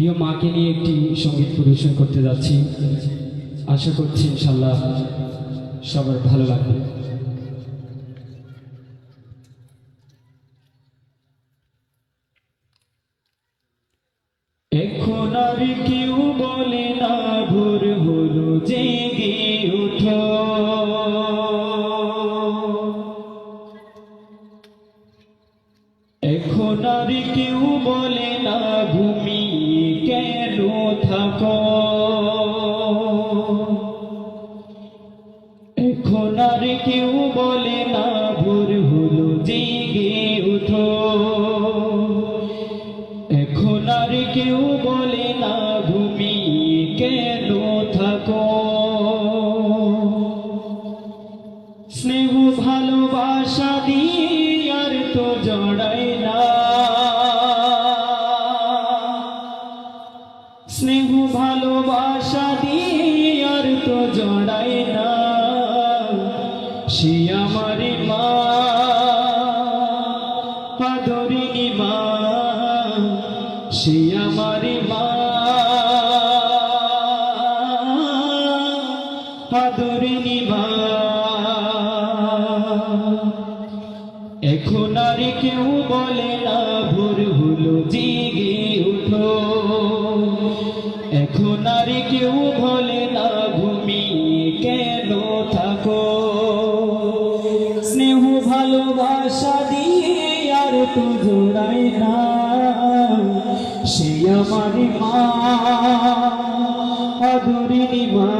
প্রিয় মাকে নিয়ে একটি সংগীত পরিবেশন করতে যাচ্ছি। আশা করছি ইনশাল্লাহ সবার ভালো লাগবে। এখন আর কেউ বলে না, ভোর হলো, জেগে উঠো এখন আর কেউ এখন আর এখন আর কেউ বলে না, ভোর হলো, জেগে উঠো এখন আর কেউ বলে না, ঘুমিয়ে কেন থাকো? স্নেহ ভালোবাসা দিয়ে আর তো জোড়ায় না। সে আমার মা আদরিনী মা।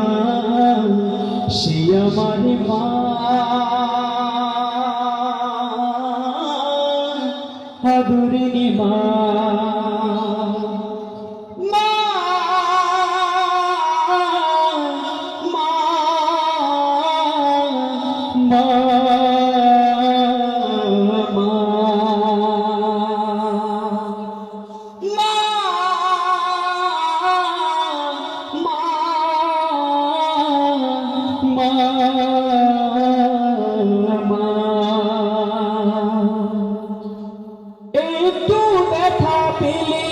একটু ব্যথা পেলে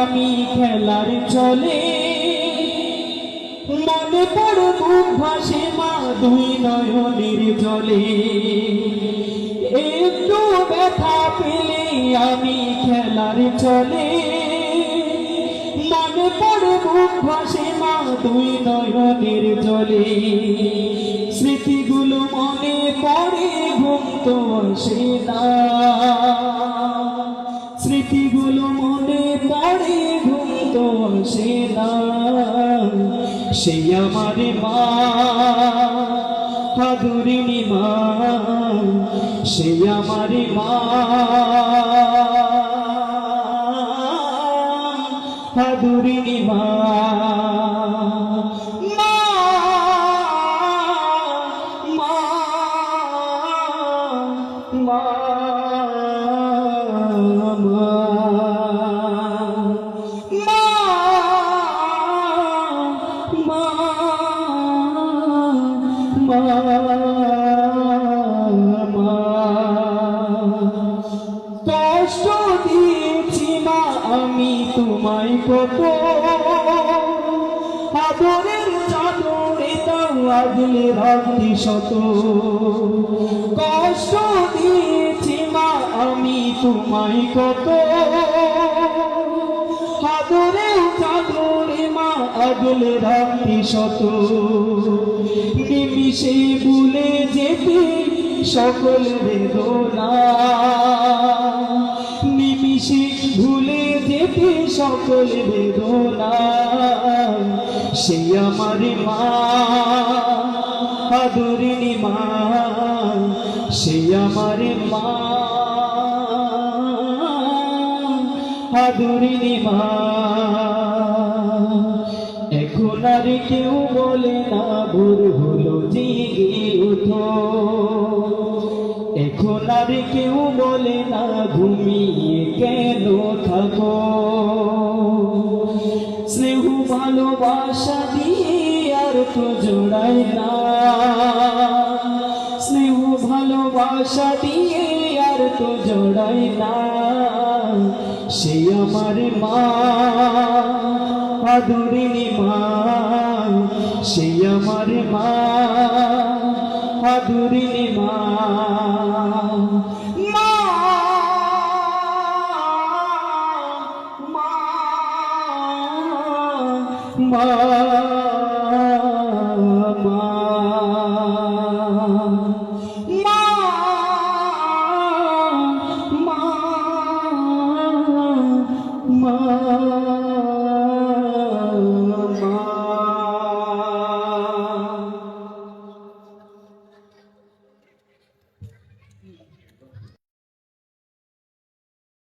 আমি খেলার চলে মনে পড়ো মুখ ভাসে মা দুই নয়নের জলে। একটু ব্যথা পেলে আমি খেলার চলে মনে পড়ে মুখ ভাসে মা দুই নয়নের জলে। তো আসে না স্মৃতিগুলো মনে পড়ে ঘুম তো আসে না সেই আমার মা হাদুরিনী মা, সেই আমার মা। হাদুরিনী মা। কষ্ট দিয়েছি মা আমি তোমায় কত চাদরে আগলে রাখি শত। কষ্ট দিয়েছি মা, আমি তোমায় কত। আদরে চাদরে মা আগলে রাখি শত। নিমিশে ভুলে যেতে সকল বেদনা। নিমিশে ভুলে যেতে সকল বেদনা। সে আমার মা আদরিনী মা, সে আমার মা। আদরিনী মা, এখন আর কেউ বলে না, ভোর হলো জেগে উঠো এখন আর কেউ বলে না, ঘুমিয়ে কেন থাকো? ভালোবাসা দিয়ে আর তো জোড়ায় না। স্নেহ ভালোবাসা দিয়ে আর তো জোড়ায় না। সে আমার মা আদুরিনী মা সেই আমার মা আদুরিনী মা। আমার